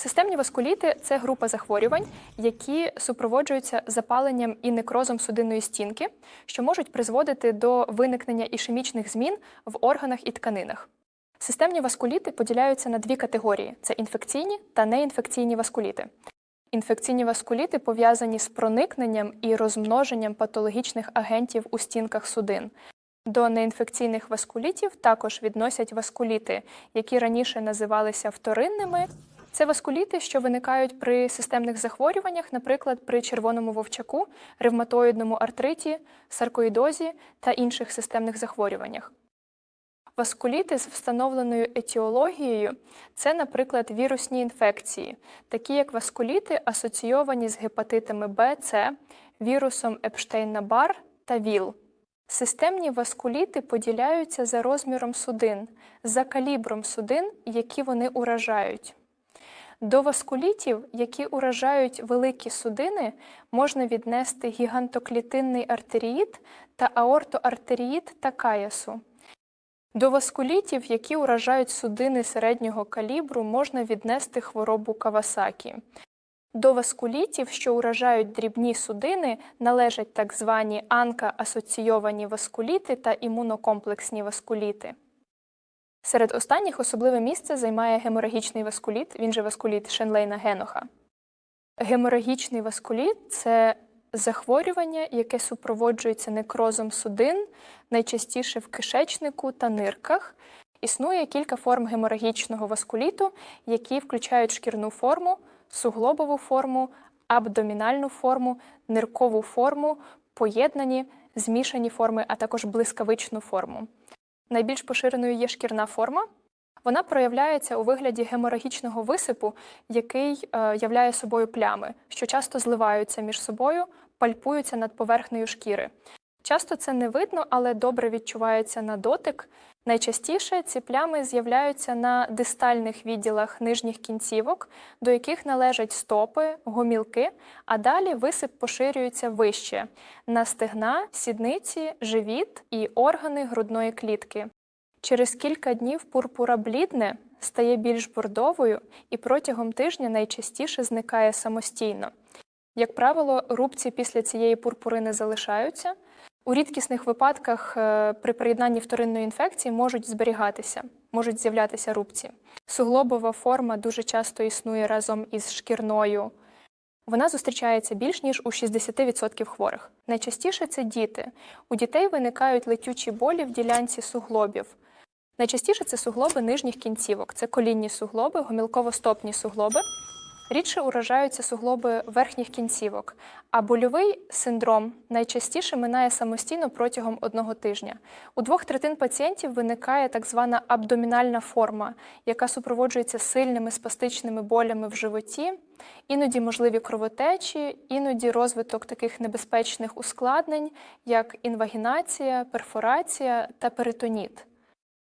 Системні васкуліти це група захворювань, які супроводжуються запаленням і некрозом судинної стінки, що можуть призводити до виникнення ішемічних змін в органах і тканинах. Системні васкуліти поділяються на дві категорії: це інфекційні та неінфекційні васкуліти. Інфекційні васкуліти пов'язані з проникненням і розмноженням патологічних агентів у стінках судин. До неінфекційних васкулітів також відносять васкуліти, які раніше називалися вторинними. Це васкуліти, що виникають при системних захворюваннях, наприклад, при червоному вовчаку, ревматоїдному артриті, саркоїдозі та інших системних захворюваннях. Васкуліти з встановленою етіологією це, наприклад, вірусні інфекції, такі як васкуліти, асоційовані з гепатитами Б, С, вірусом Епштейна-Бар та ВІЛ. Системні васкуліти поділяються за розміром судин, за калібром судин, які вони уражають. До васкулітів, які уражають великі судини, можна віднести гігантоклітинний артеріїд та аортоартеріїд та каясу. До васкулітів, які уражають судини середнього калібру, можна віднести хворобу Кавасакі. До васкулітів, що уражають дрібні судини, належать так звані анка-асоційовані васкуліти та імунокомплексні васкуліти. Серед останніх особливе місце займає геморагічний васкуліт, він же васкуліт Шенлейна Геноха. Геморагічний васкуліт це захворювання, яке супроводжується некрозом судин, найчастіше в кишечнику та нирках. Існує кілька форм геморагічного васкуліту, які включають шкірну форму, суглобову форму, абдомінальну форму, ниркову форму, поєднані, змішані форми, а також блискавичну форму. Найбільш поширеною є шкірна форма. Вона проявляється у вигляді геморагічного висипу, який е, являє собою плями, що часто зливаються між собою, пальпуються над поверхнею шкіри. Часто це не видно, але добре відчувається на дотик. Найчастіше ці плями з'являються на дистальних відділах нижніх кінцівок, до яких належать стопи, гомілки, а далі висип поширюється вище на стегна, сідниці, живіт і органи грудної клітки. Через кілька днів пурпура блідне, стає більш бордовою і протягом тижня найчастіше зникає самостійно. Як правило, рубці після цієї пурпурини залишаються. У рідкісних випадках е, при приєднанні вторинної інфекції можуть зберігатися, можуть з'являтися рубці. Суглобова форма дуже часто існує разом із шкірною. Вона зустрічається більш ніж у 60% хворих. Найчастіше це діти. У дітей виникають летючі болі в ділянці суглобів. Найчастіше це суглоби нижніх кінцівок, це колінні суглоби, гомілково-стопні суглоби. Рідше уражаються суглоби верхніх кінцівок, а больовий синдром найчастіше минає самостійно протягом одного тижня. У двох третин пацієнтів виникає так звана абдомінальна форма, яка супроводжується сильними спастичними болями в животі, іноді можливі кровотечі, іноді розвиток таких небезпечних ускладнень, як інвагінація, перфорація та перитоніт.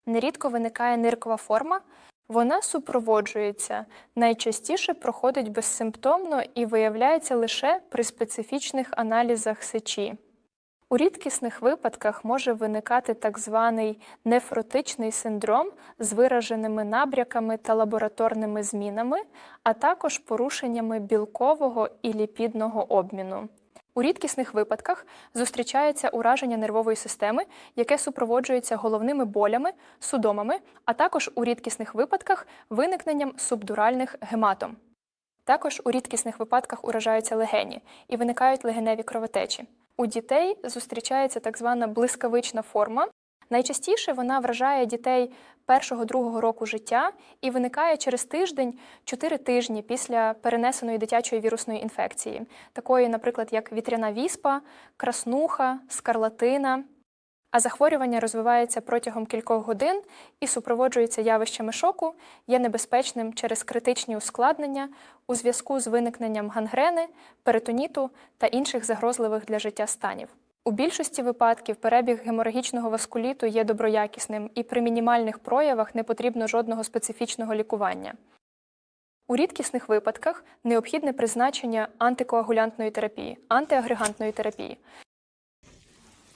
Нерідко виникає ниркова форма. Вона супроводжується, найчастіше проходить безсимптомно і виявляється лише при специфічних аналізах сечі. У рідкісних випадках може виникати так званий нефротичний синдром з вираженими набряками та лабораторними змінами, а також порушеннями білкового і ліпідного обміну. У рідкісних випадках зустрічається ураження нервової системи, яке супроводжується головними болями, судомами, а також у рідкісних випадках виникненням субдуральних гематом. Також у рідкісних випадках уражаються легені і виникають легеневі кровотечі. У дітей зустрічається так звана блискавична форма. Найчастіше вона вражає дітей першого-другого року життя і виникає через тиждень, 4 тижні після перенесеної дитячої вірусної інфекції, такої, наприклад, як вітряна віспа, краснуха, скарлатина. А захворювання розвивається протягом кількох годин і супроводжується явищами шоку, є небезпечним через критичні ускладнення у зв'язку з виникненням гангрени, перитоніту та інших загрозливих для життя станів. У більшості випадків перебіг геморагічного васкуліту є доброякісним і при мінімальних проявах не потрібно жодного специфічного лікування. У рідкісних випадках необхідне призначення антикоагулянтної терапії, антиагрегантної терапії.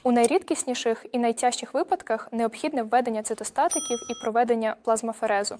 У найрідкісніших і найтяжчих випадках необхідне введення цитостатиків і проведення плазмаферезу.